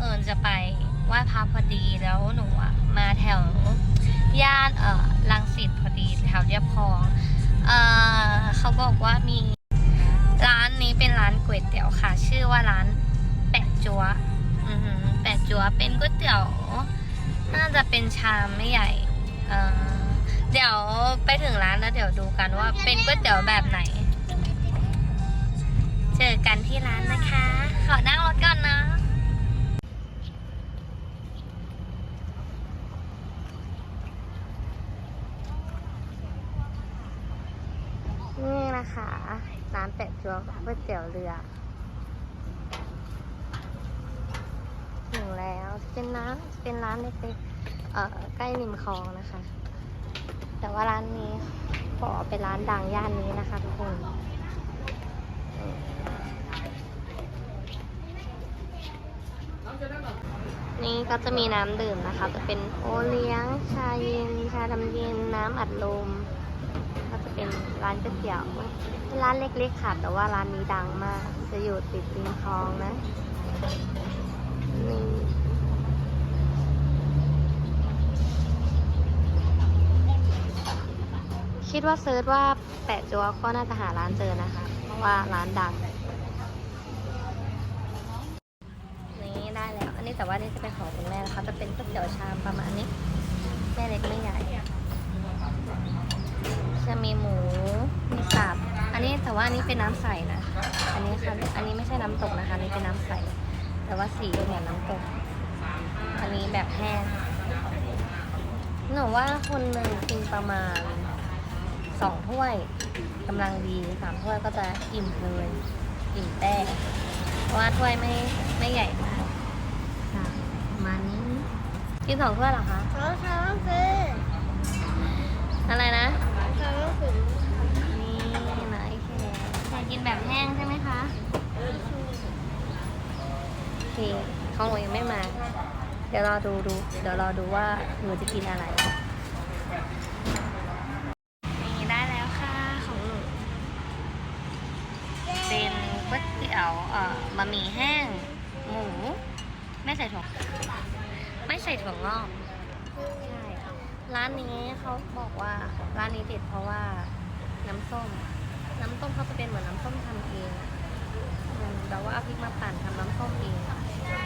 เอิญจะไปไหว้พระพอดีแล้วหนูอะมาแถวย่านเอ่อลังสิตพอดีแถวเรียบคลองเอ่อเขาบอกว่ามีร้านนี้เป็นร้านก๋วยเตี๋ยวค่ะ ชื่อว่าร้านแปะจัวอือแปะจัวเป็นก๋วยเตี๋ยวน่าจะเป็นชามไม่ใหญ่เอ่อเดี๋ยวไปถึงร้านแล้วเดี๋ยวดูกันว่าเป็นก๋วยเตี๋ยวแบบไหน เจอกันที่ร้านนะคะ ขอนั่งรถก่อนนะ นะคะร้านแปะจัวก๋วยเตี๋ยวเรือถึงแล้วเป็นร้านเป็นร้านเล็กๆเอ่อใกล้ริมคลองนะคะ แต่ว่าร้านนี้ขอเป็นร้านดังย่านนี้นะคะทุกคนนี่ก็จะมีน้ำดื่มนะคะ จะเป็นโอเลี้ยง ชาเย็น ชาดำเย็น น้ำอัดลม เป็นร้านก๋วยเตี๋ยวเป็นร้านเล็กๆค่ะ แต่ว่าร้านนี้ดังมาก จะอยู่ติดริมคลองนะนี่คิดว่าเซิร์ชว่าแปะจัวก็น่าจะหาร้านเจอนะคะ เพราะว่าร้านดัง นี่ได้แล้ว อันนี้แต่ว่านี่จะเป็นของคุณแม่นะคะ จะเป็นก๋วยเตี๋ยวชามประมาณนี้ แม่เล็กไม่ใหญ่ จะมีหมู มีสับ อันนี้แต่ว่าอันนี้เป็นน้ำใสนะ อันนี้ค่ะ อันนี้ไม่ใช่น้ำตกนะคะ อันนี้เป็นน้ำใส แต่ว่าสีเหมือนน้ำตก อันนี้แบบแห้ง หนูว่าคนหนึ่งกินประมาณสองถ้วยกำลังดีสามถ้วยก็จะอิ่มเลยอิ่มแต้เพราะว่าถ้วยไม่ไม่ใหญ่มากค่ะประมาณนี้กินสองถ้วยเหรอคะเขาทำคืออนะ เขาคือ นี่นะไอแคร์แคร์กินแบบแห้งใช่ไหมคะโอเค ของหนูยังไม่มา เดี๋ยวรอดูดู เดี๋ยวรอดูว่าหนูจะกินอะไร นี่ได้แล้วค่ะของหนูเป็นก๋วยเตี๋ยวเอ่อบะหมี่แห้ง หมู ไม่ใส่ถั่วไม่ใส่ถั่วงอกใช่ร้านนี้เขาบอกว่าร้านนี้เด็ดเพราะว่าน้ำส้ม น้ำส้มเขาจะเป็นเหมือนน้ำส้มทำเองอืมแบบว่าเอาพริกมาปั่นทำน้ำส้มเองใช่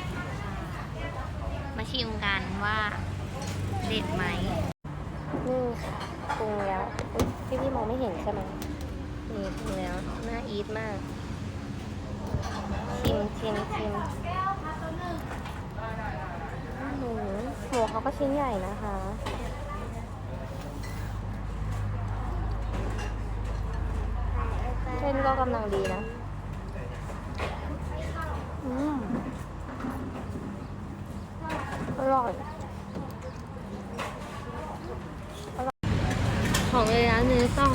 มาชิมกันว่าเด็ดไหมนี่ค่ะปรุงแล้วอุ๊ยพี่พี่มองไม่เห็นใช่ไหมนี่ปรุงแล้วน่าอีทมากชิมชิมชิมหมูหมูเขาก็ชิ้นใหญ่นะคะเส้นก็กำลังดีนะ อืมอ ร่อยอร่อยของในร้านนี้ต้อง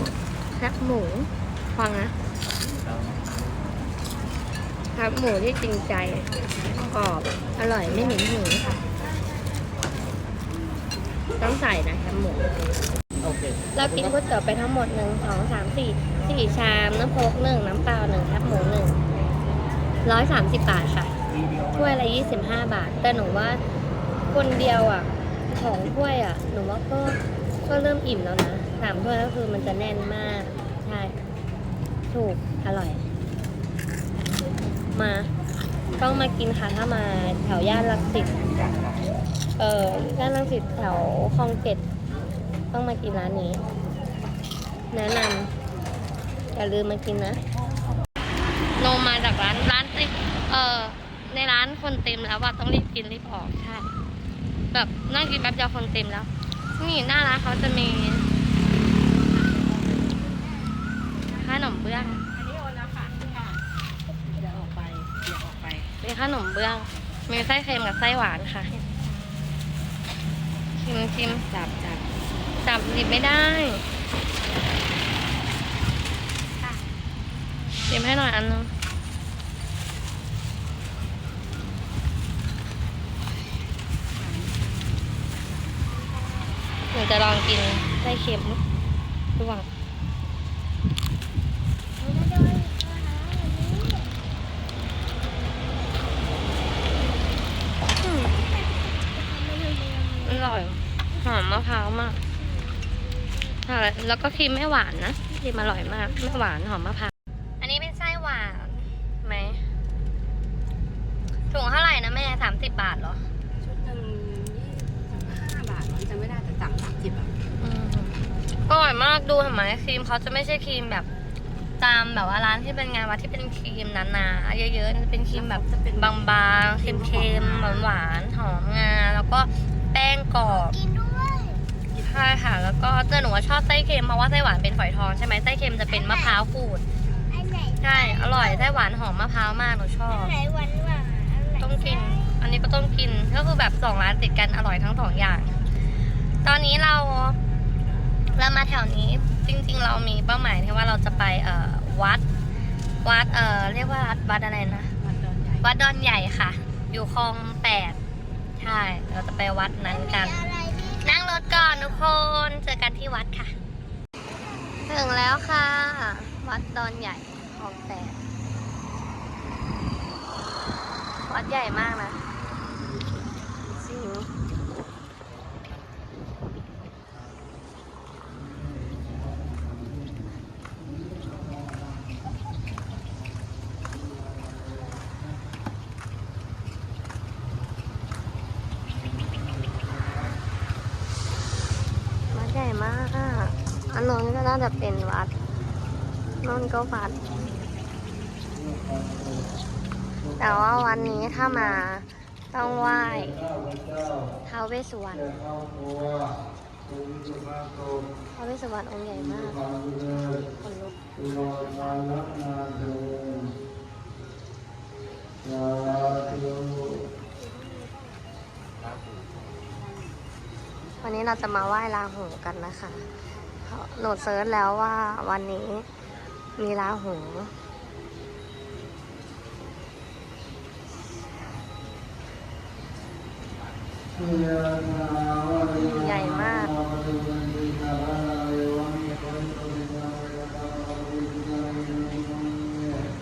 แคบหมู ฟังนะครับหมูที่จริงใจกรอบอร่อยไม่เหม็นหืนค่ะต้องใส่นะแคบหมูโอเคเรากินก๋วยเตี๋ยวไปทั้งหมดหนึ่งสองสามสี่สี่ชามน้ำโพกหนึ่งน้ำเปล่าหนึ่งแคบหมูหนึ่งร้อยสามสิบบาทค่ะถ้วยละยี่สิบห้าบาท แต่หนูว่า คนเดียวอะ ของถ้วยอะ หนูว่าก็ก็เริ่มอิ่มแล้วนะสามถ้วยก็คือมันจะแน่นมาก ใช่ ถูก อร่อย มา ต้องมากินค่ะ ถ้ามาแถวย่านรังสิตเออย่านรังสิตแถวคลองเจ็ดต้องมากินร้านนี้ แนะนำอย่าลืมมากินนะ โนมมาจากร้านร้านติเออในร้านคนเต็มแล้วว่าต้องรีบกินรีบออกใช่ แบบนั่งกินแป๊บเดียวคนเต็มแล้ว นี่หน้าร้านเขาจะมีขนมเบื้อง อันนี้โอนแล้วค่ะค่ะเดี๋ยวออกไปเดี๋ยวออกไปมีขนมเบื้อง มีไส้เค็มกับไส้หวานค่ะ ชิมชิมจับจับจับหยิบไม่ได้ชิมให้หน่อยอันนึง จะลองกินไส้เค็มระหว่าอร่อย หอมมะพร้าวมาก แล้วก็ครีมไม่หวานนะครีมอร่อยมาก ไม่หวานหอมมะพร้าว รีมเขาจะไม่ใช่ครีมแบบตามแบบว่าร้านที่เป็นงานวัดที่เป็นครีมหนาๆเยอะๆจะเป็นครีมแบบจะเป็นบางๆเค็มๆหวานๆหอมงาแล้วก็แป้งกรอบกินด้วยใช่ค่ะ แล้วก็แต่หนูว่าชอบไส้เค็มเพราะว่าไส้หวานเป็นฝอยทองใช่ไหมไส้เค็มจะเป็นมะพร้าวขูดอันไหนใช่อร่อยไส้หวานหอมมะพร้าวมากหนูชออับนไหนหวานหวานอันไหนต้องกิน อันนี้ก็ต้องกินก็คือแบบสองร้านติดกันอร่อยทั้งสองอย่าง ตอนนี้เราเรามาแถวนี้ จริงๆ เรามีเป้าหมายที่ว่าเราจะไปเอ่อวัด วัดเอ่อเรียกว่าวัดวัดอะไรนะมันเดินใหญ่วัดดอนใหญ่ค่ะ อยู่คลองแปดใช่ เราจะไปวัดนั้นกันอะไรนี่นั่งรถก่อนทุกคนเจอกันที่วัดค่ะ ถึงแล้วค่ะ วัดดอนใหญ่คลองแปดวัดใหญ่มากนะจริงวัดใหญ่มากอะอั นนู้นก็น่าจะเป็นวัดนู่นก็วัด แต่ว่าวันนี้ถ้ามาต้องไหว้ท้าวเวสสุวรรณท้าวเวสสุวรรณองค์ใหญ่มากคนลุกวันนี้เราจะมาไหว้ลาหูกันนะคะ โหลดเซิร์ชแล้วว่าวันนี้มีลาหูใหญ่มาก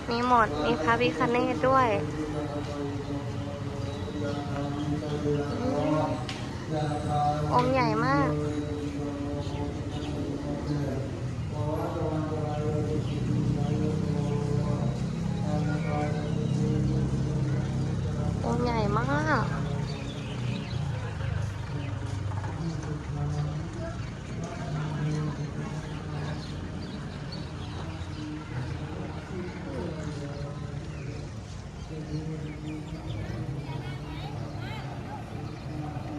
มีหมด มีพระพิคเนตด้วย องค์ใหญ่มาก องค์ใหญ่มาก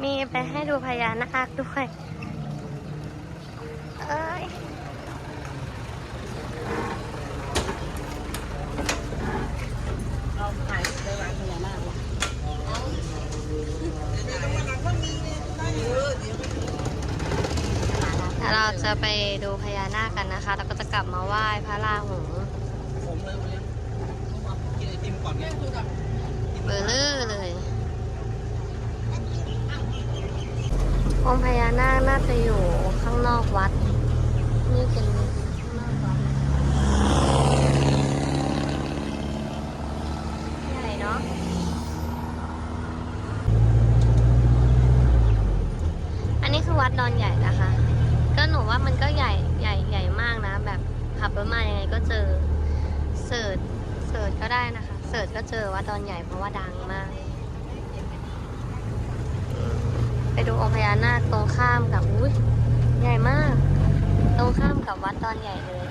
มีไปให้ดูพญานาคด้วย เอ้ย เราถ่ายไปวางพญานาคเลย เดี๋ยวเราจะไปดูพญานาคกันนะคะ แล้วก็จะกลับมาไหว้พระราหู ผมเลยวันนี้มากินไอติมก่อนไง เบอร์เลอร์เลย องค์พญานาคน่าจะอยู่ข้างนอกวัด นี่เป็นข้างนอกวัด ใหญ่เนาะ อันนี้คือวัดดอนใหญ่นะคะ ก็หนูว่ามันก็ใหญ่ใหญ่ใหญ่มากนะ แบบขับรถมายังไงก็เจอ เสิร์ชเสิร์ชก็ได้นะคะ เสิร์ชก็เจอ วัดดอนใหญ่เพราะว่าดังมาก ไปดูองค์พญานาคตรงข้ามกับอุ้ยใหญ่มาก ตรงข้ามกับวัดดอนใหญ่เลย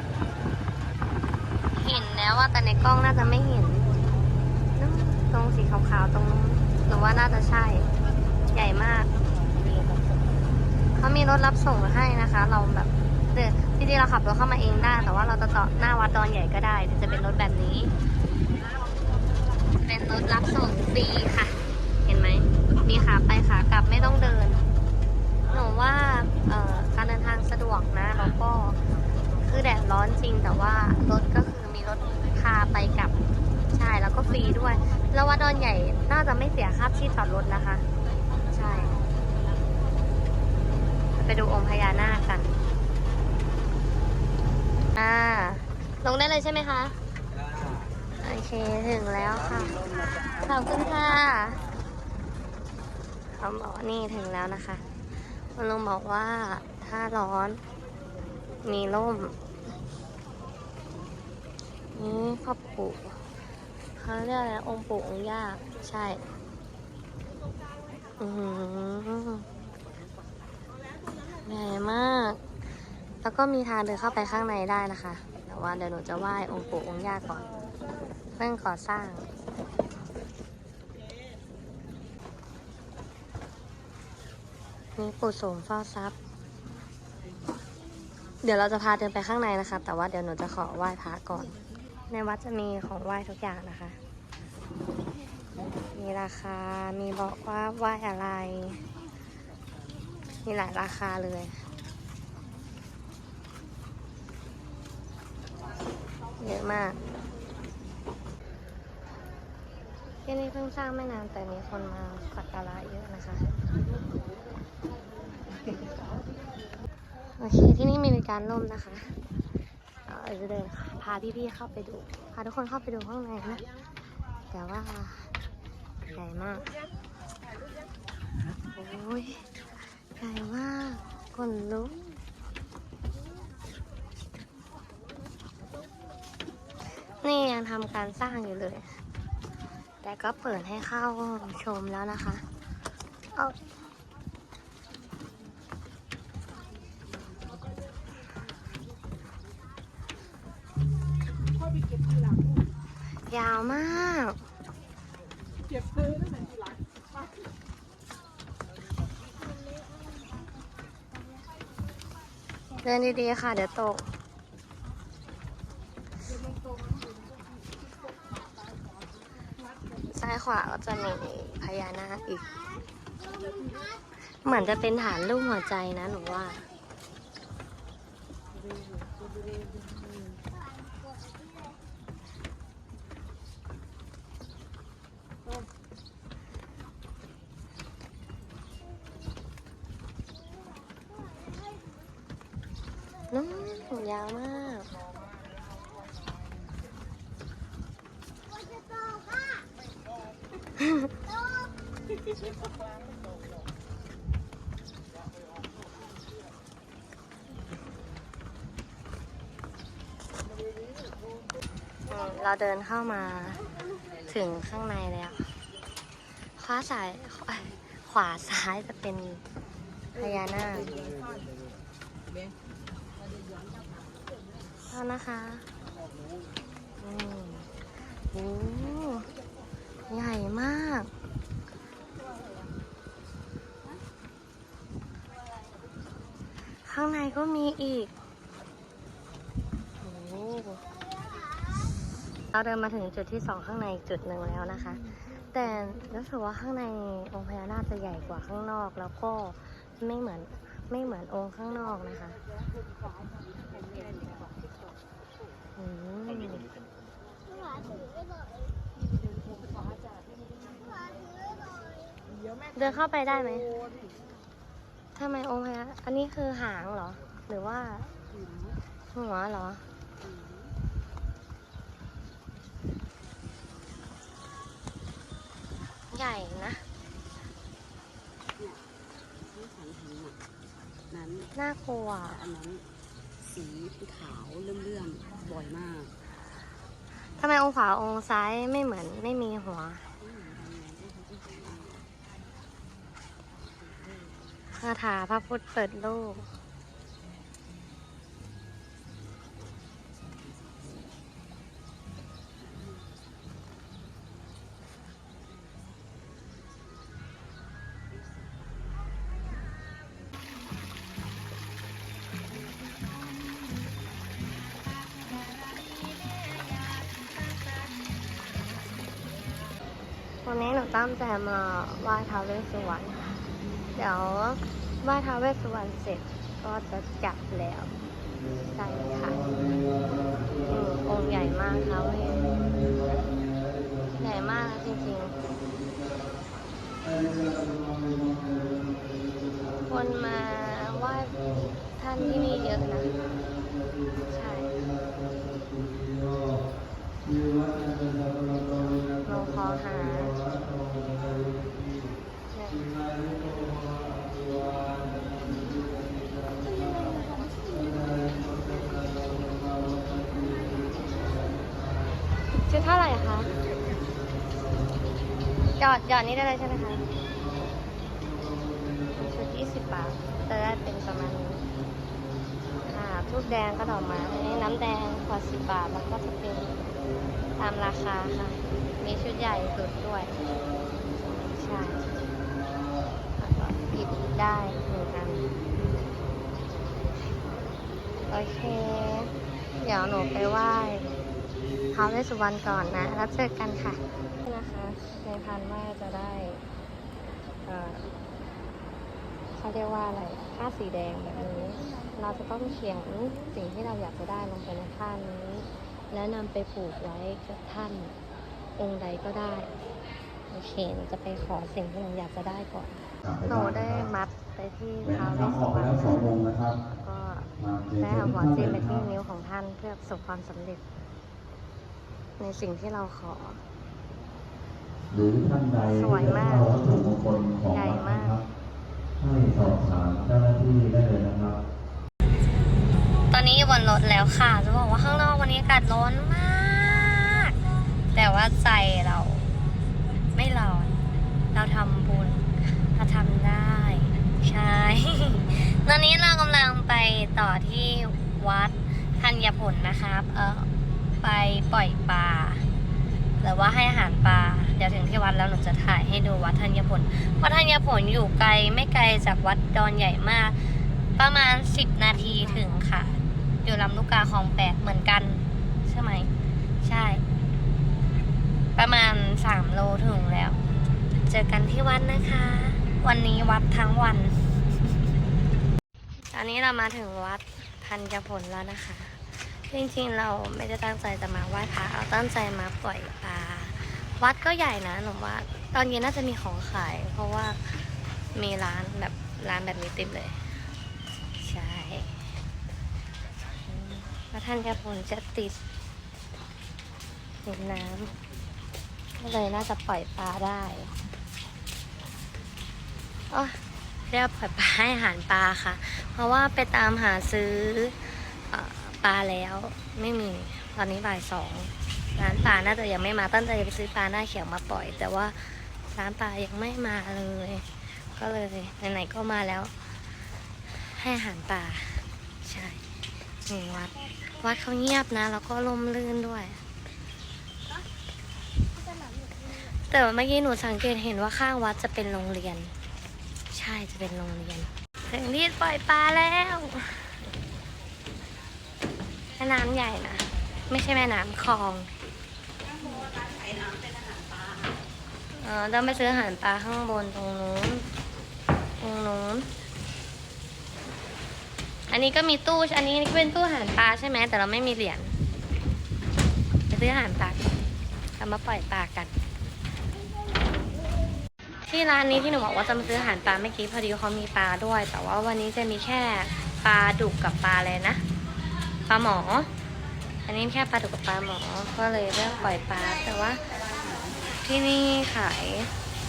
เห็นแล้วว่าแต่ในกล้องน่าจะไม่เห็นตรงสีขาวๆตรงหรือว่าน่าจะใช่ ใหญ่มากเขามีรถรับส่งให้นะคะ เราแบบเดินจริงๆเราขับรถเข้ามาเองได้ แต่ว่าเราจะต่อหน้าวัดดอนใหญ่ก็ได้จะเป็นรถแบบนี้ เป็นรถรับส่งฟรีค่ะ เห็นไหม มีขาไปขากลับไม่ต้องเดิน หนูว่าการเดินทางสะดวกนะ แล้วก็คือแดดร้อนจริงแต่ว่ารถก็คือมีรถพาไปกลับ ใช่ แล้วก็ฟรีด้วย แล้ววัดดอนใหญ่น่าจะไม่เสียค่าที่จอดรถนะคะ ใช่ ไปดูองค์พญานาคกัน อ่า ลงได้เลยใช่ไหมคะ โอเค ถึงแล้วค่ะ ขอบคุณค่ะเขาบอกว่านี่ถึงแล้วนะคะคุณลุงบอกว่าถ้าร้อน มีร่ม นี่พ่อปู่เขาเรียกอะไรองค์ปู่องค์ย่าใช่ อือหือใหญ่มาก แล้วก็มีทางเดินเข้าไปข้างในได้นะคะ แต่ว่าเดี๋ยวหนูจะไหว้องค์ปู่องค์ย่าก่อน เรื่องก่อสร้าง นี่ปู่โสมเฝ้าทรัพย์ เดี๋ยวเราจะพาเดินไปข้างในนะคะ แต่ว่าเดี๋ยวหนูจะขอไหว้พระก่อน ในวัดจะมีของไหว้ทุกอย่างนะคะ มีราคา มีบอกว่าไหว้อะไร มีหลายราคาเลยเยอะมาก ที่นี่เพิ่งสร้างไม่นานแต่มีคนมาสักการะเยอะนะคะ โอเคที่นี่มีบริการล่มนะคะเอ่อจะเดินพาพี่ๆเข้าไปดู พาทุกคนเข้าไปดูข้างในนะ แต่ว่าใหญ่มากโอ้ยใหญ่มากคนลุกนี่ยังทำการสร้างอยู่เลย แต่ก็เปิดให้เข้าชมแล้วนะคะเอายาวมากเก็บซื้อตั้งแต่ทีหลังเดินดีๆค่ะ เดี๋ยวตก ซ้ายขวาก็ จะมีพญานาคอีก เหมือนจะเป็นฐานรูปหัวใจนะหนูว่า นู้นยาวมาก เราเดินเข้ามาถึงข้างในแล้วขวาซ้ายขวาซ้ายจะเป็นพญานาคเท่านะคะ อืมโอ้ใหญ่มาก ข้างในก็มีอีกโอ้เราเดินมาถึงจุดที่สองข้างในจุดหนึ่งแล้วนะคะ แต่รู้สึกว่าข้างในองค์พญานาคจะใหญ่กว่าข้างนอก แล้วก็ไม่เหมือนไม่เหมือนองค์ข้างนอกนะคะอืมเดินเข้าไปได้ไหม ทำไมองค์พญาอันนี้คือหางเหรอ หรือว่าหัวเหรอ ใหญ่นะที่ฉันเห็นน่ะนั้นน่ากลัว อันนั้นสีขาวเลื่อมๆบ่อยมาก ทำไมองค์ขวาองค์ซ้ายไม่เหมือนไม่มีหัวคาถาพระพุทธเปิดโลก วันนี้หนูตั้งใจมาไหว้ท้าวเวสสุวรรณ เดี๋ยวไหว้ท้าวเวสสุวรรณเสร็จก็จะจับแล้วใช่ค่ะอองค์ใหญ่มากท้าวเวสใหญ่มากนะจริงๆ คนมาไหว้ท่านที่นี่เยอะนะ ใช่ลงคอหาเนี่ย ชุดเท่าไหร่คะหยอดหยอดนี้ได้เลยใช่ไหมคะชุด20บาทจะได้เป็นประมาณนี้ค่ะทุกแดงก็ดอกไม้น้ำแดงขวด10บาทแล้วก็จะเป็นตามราคาค่ะ มีชุดใหญ่สุดด้วยใช่ ได้เหมือนกัน โอเค เดี๋ยวหนูไปไหว้ท้าวเวสสุวรรณก่อนนะ แล้วเจอกันค่ะ นะคะ ในพันว่าจะได้เอ่อเขาเรียกว่าอะไรผ้าสีแดงแบบนี้ เราจะต้องเขียนสิ่งที่เราอยากจะได้ลงไปในผ้านี้ แล้วนำไปผูกไว้กับท่านองค์ใดก็ได้ โอเค จะไปขอสิ่งที่หนูอยากจะได้ก่อน หนูได้มัดไปที่แหวนท้าวเวทำสอสุอกวไปรรณแล้วสองวงนะครับก็มาเรียนได้เชิญเอาหัวท่านจิ้มไปเลยที่ครับนิ้วของท่านเพื่อประสบความสำเร็จ ในสิ่งที่เราขอ หรือท่านใดสวยมากที่จะเข้าวัตถุมงคลของใหญ่วัดมากนะครับให้สอบถามเจ้าหน้าที่ได้เลยนะครับ ตอนนี้อยู่บนรถแล้วค่ะ จะบอกว่าข้างนอกวันนี้อากาศร้อนมาก แต่ว่าใจเราไม่ร้อน เราทำบุญ เราทำได้ ใช่ ตอนนี้เรากำลังไปต่อที่วัดธัญผลนะครับ เออไปปล่อยปลาหรือว่าให้อาหารปลาเดี๋ยวถึงที่วัดแล้วหนูจะถ่ายให้ดูวัดธัญผลวัดธัญผลอยู่ไกลไม่ไกลจากวัดดอนใหญ่มาก ประมาณ 10 นาทีถึงค่ะ อยู่ลำลูกกาคลองแปดเหมือนกัน ใช่ไหมใช่ ประมาณ 3 โลถึงแล้ว เจอกันที่วัดนะคะ วันนี้วัดทั้งวัน ตอนนี้เรามาถึงวัดธัญผลแล้วนะคะ จริงๆเราไม่ได้ตั้งใจจะมาไหว้พระเราตั้งใจมาปล่อยปลา วัดก็ใหญ่นะหนูว่า ตอนเย็นน่าจะมีของขาย เพราะว่ามีร้านแบบร้านแบบนี้เต็มเลย ใช่พระท่านยาพลจะติดติดน้ำก็เลยน่าจะปล่อยปลาได้ โอ้เรียกปล่อยปลาให้อาหารปลาค่ะ เพราะว่าไปตามหาซื้ออปลาแล้วไม่มีตอนนี้บ่ายสองร้านปลาน่าจะยังไม่มาตั้งใจจะไปซื้อปลาหน้าเขียวมาปล่อย แต่ว่าร้านปลายังไม่มาเลย ก็เลยไหนๆก็มาแล้ว ให้อาหารป่าใช่นี่วัดวัดเขาเงียบนะ แล้วก็ลมลื่นด้วย แต่เมื่อกี้หนูสังเกตเห็นว่าข้างวัดจะเป็นโรงเรียน ช่จะเป็นโรงเรียน ถึงที่ปล่อยปลาแล้วแม่น้ำใหญ่นะ ไม่ใช่แม่น้ำคลองเออต้องไปซื้ออาหารปลาข้างบนตรงนู้น ตรงนู้น อันนี้ก็มีตู้อันนี้เป็นตู้อาหารปลาใช่ไหมแต่เราไม่มีเหรียญไปซื้ออาหารปลาเอามาปล่อยปลากัน ที่ร้านนี้ที่หนูบอกว่าจะมาซื้ออาหารปลาเมื่อกี้พอดีเขามีปลาด้วย แต่ว่าวันนี้จะมีแค่ปลาดุกกับปลาอะไรนะปลาหมอ อันนี้แค่ปลาดุกกับปลาหมอ ก็เลยเลือกปล่อยปลาแต่ว่าที่นี่ขาย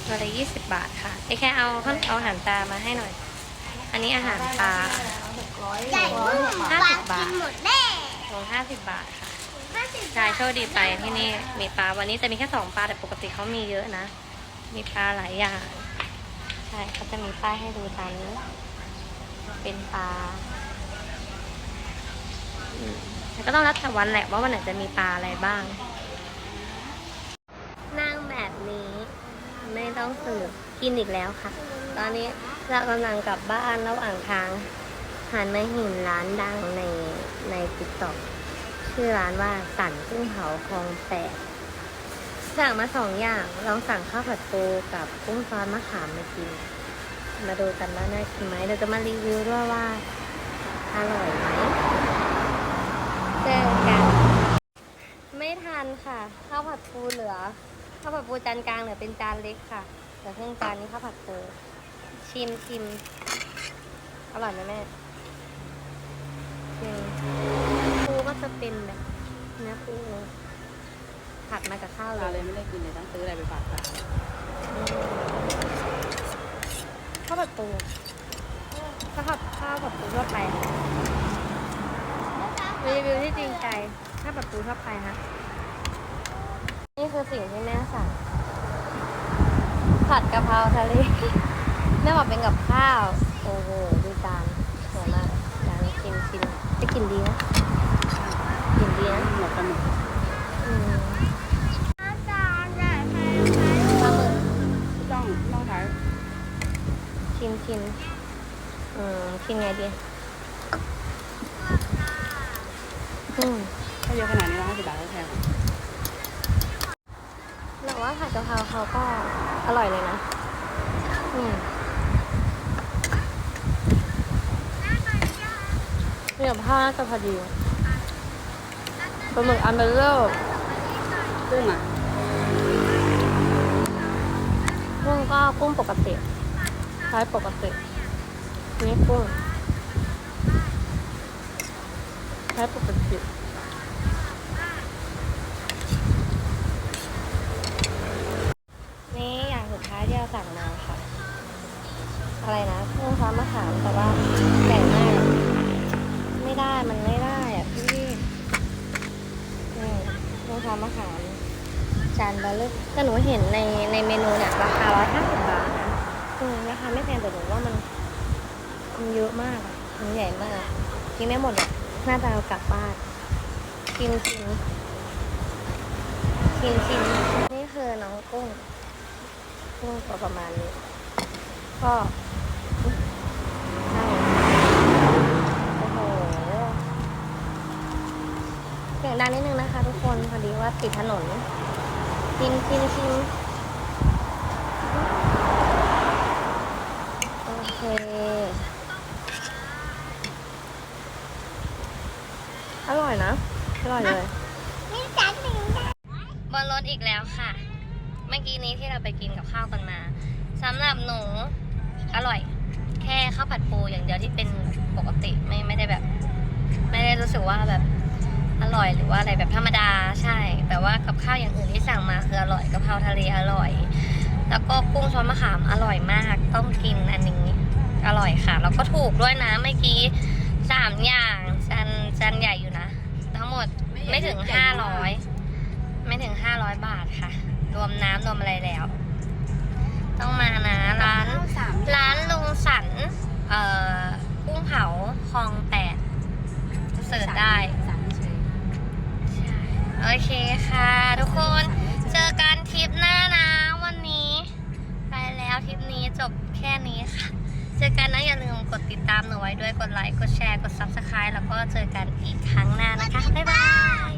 ตัวละยี่สิบบาทค่ะไอแค่เอาเอาอาหารปลามาให้หน่อย อันนี้อาหารปลาใหญ่มากห้าสิบบาทนหมดแน่ลงห้าสิบบาทค่ะห้าสิบใช่โชคดีไปที่นี่มีปลาวันนี้จะมีแค่สองปลาแต่ปกติเขามีเยอะนะ มีปลาหลายอย่าง ใช่เขาจะมีป้ายให้ดูตามนี้ เป็นปลาแต่ก็ต้องรับแต่วันแหละว่าวันไหนจะมีปลาอะไรบ้าง นั่งแบบนี้ไม่ต้องสืบกินอีกแล้วค่ะ ตอนนี้เรากำลังกลับบ้านระหว่างทางหันมาเห็นร้านดังในในติ๊กต็อกชื่อร้านว่าสันกุ้งเผาคลองแปด สั่งมาสองอย่าง ลองสั่งข้าวผัดปูกับกุ้งซอสมะขามมากิน มาดูกันว่าน่ากินไหมเดี๋ยวจะมารีวิวด้วยว่าอร่อยไหมเจอกัน ไม่ทันค่ะข้าวผัดปูเหลือข้าวผัดปูจานกลางเหลือเป็นจานเล็กค่ะแต่เครื่องจานนี้ข้าวผัดปูชิมชิมอร่อยไหมแม่ปูก็จะเป็นแบบเนื้อปู ผัดมากับข้าวปลาเลเลยยไม่ได้กินเลยต้องซื้ออะไรไปฝากปลาข้าวผัดปูข้าวผัดข้าวผัดปูทั่วไปรีวิวที่จริงใจข้าวผัดปูทั่วไปค่ะนี่คือสิ่งที่แม่สั่งผัดกะเพราทะเลแม่บอกเป็นกับข้าว โอ้โหดูจานสวยมากจานกินกินจะกินดีนะกินดีนะหมดกันหมด ชิมชิมอืมชิมไงดีอืมถ้าเยอะขนาดนี้เราห้าสิบบาทก็แพงแต่ว่าผัดกะเพราเขาก็อร่อยเลยนะ อืมเนี่ยผ้าน่าจะพอดีปลาหมึกอันเบลเลอร์กุ้งอะกุ้งก็กุ้งปกติ ใช้ปกตินี่กุ้งใช้ปกตินี่อย่างสุดท้ายที่เราสั่งมาค่ะ อะไรนะเพิ่มความมะขามแต่ว่าใหญ่มากไม่ได้มันไม่ได้อะพี่นี่เพิ่มความมะขามจานเบลเลอร์แต่หนูเห็นในในเมนูเนี่ยราคาร้อยห้าสิบบาท อืมราคาไม่แพงแต่หนูว่ามันมันเยอะมากมันใหญ่มาก กินไม่หมดอะน่าจะเอากลับบ้าน กินกินกินกินนี่คือน้องกุ้งกุ้งก็ประมาณนี้ ก็โอ้โหเสียงดังนิดนึงนะคะทุกคนพอดีว่าติดถนนชิมชิมชิมโอ เค อร่อยนะ อร่อยเลยนี่จัดหนึ่งได้บนรถอีกแล้วค่ะ เมื่อกี้นี้ที่เราไปกินกับข้าวกันมาสำหรับหนูอร่อย แค่ข้าวผัดปูอย่างเดียวที่เป็นปกติไม่ไม่ได้แบบ ไม่ได้รู้สึกว่าแบบอร่อยหรือว่าอะไรแบบธรรมดาใช่ แต่ว่ากับข้าวอย่างอื่นที่สั่งมาคืออร่อยกะเพราทะเลอร่อย แล้วก็กุ้งซอสมะขามอร่อยมากต้องกินอันนี้ อร่อยค่ะ แล้วก็ถูกด้วยนะเมื่อกี้สามอย่างจานจานใหญ่อยู่นะ ทั้งหมดไม่ถึงห้าร้อยไม่ถึง500บาทค่ะ รวมน้ำรวมอะไรแล้ว ต้องมานะ ร้านสามร้านลุงสันเอ่อกุ้งเผาคลองแปดเสิร์ชได้สามเฉยใช่โอเคค่ะ ทุกคนเจอกันทริปหน้านะวันนี้ ไปแล้วทริปนี้จบแค่นี้ค่ะ เจอกันนะอย่าลืมกดติดตามหนูไว้ด้วยกดไลค์กดแชร์กด subscribe แล้วก็เจอกันอีกครั้งหน้านะคะ บ๊ายบาย